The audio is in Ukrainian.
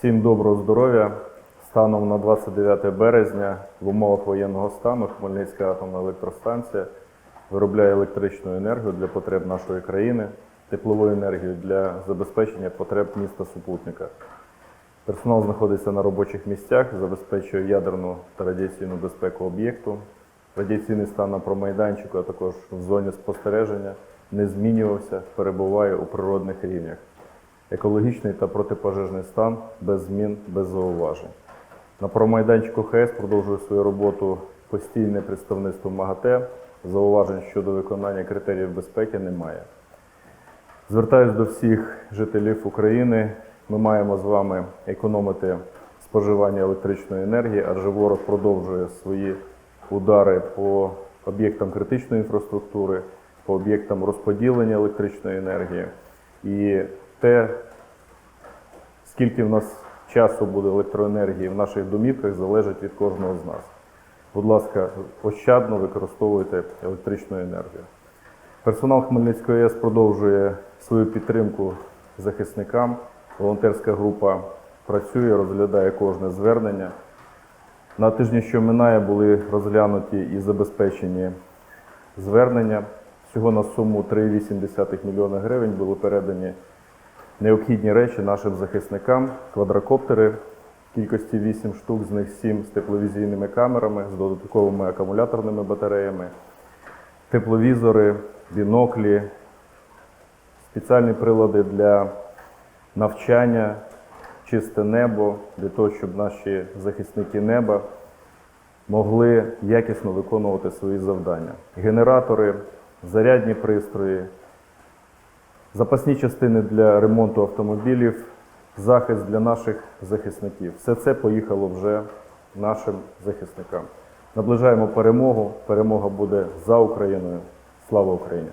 Всім доброго здоров'я. Станом на 29 березня в умовах воєнного стану Хмельницька атомна електростанція виробляє електричну енергію для потреб нашої країни, теплову енергію для забезпечення потреб міста супутника. Персонал знаходиться на робочих місцях, забезпечує ядерну та радіаційну безпеку об'єкту. Радіаційний стан на промайданчику, а також в зоні спостереження не змінювався, перебуває у природних рівнях. Екологічний та протипожежний стан без змін, без зауважень. На промайданчику ХС продовжує свою роботу постійне представництво МАГАТЕ. Зауважень щодо виконання критеріїв безпеки немає. Звертаюсь до всіх жителів України. Ми маємо з вами економити споживання електричної енергії, адже ворог продовжує свої удари по об'єктам критичної інфраструктури, по об'єктам розподілення електричної енергії. І те, скільки в нас часу буде електроенергії в наших домівках, залежить від кожного з нас. Будь ласка, ощадно використовуйте електричну енергію. Персонал Хмельницької АЕС продовжує свою підтримку захисникам. Волонтерська група працює, розглядає кожне звернення. На тижні, що минає, були розглянуті і забезпечені звернення. Всього на суму 3,8 мільйона гривень були передані необхідні речі нашим захисникам, квадрокоптери кількості 8 штук, з них 7 з тепловізійними камерами, з додатковими акумуляторними батареями, тепловізори, біноклі, спеціальні прилади для навчання, чисте небо, для того, щоб наші захисники неба могли якісно виконувати свої завдання. Генератори, зарядні пристрої, запасні частини для ремонту автомобілів, захист для наших захисників. Все це поїхало вже нашим захисникам. Наближаємо перемогу. Перемога буде за Україною. Слава Україні!